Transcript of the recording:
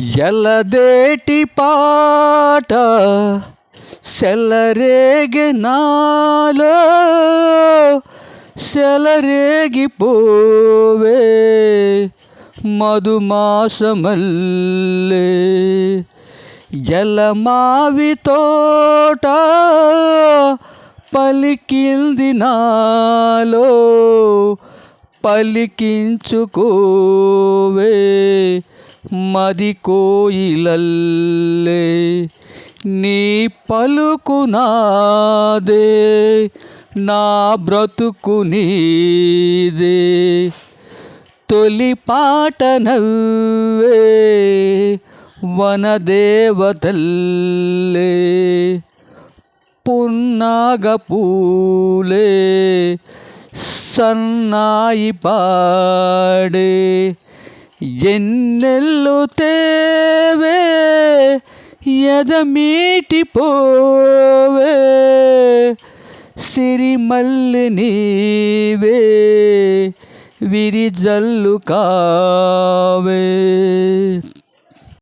ఎలదేటి పాట సెలరేగి నాలో సెలరేగిపోవే మధుమాసమల్లే. ఎలమావి తోట పలికింది నాలో పలికించుకోవే. మది కోయిలల్లే నీ పలుకు నాదే నా బ్రతుకు నీదే. తొలి పాట నవ్వే వనదేవతల్లే. పున్నాగపూలే సన్నాయి పాడే ఎన్నెల్లు తేవే ఎదమీటిపోవే సిరిమల్లి నీవే విరిజల్లు కావే.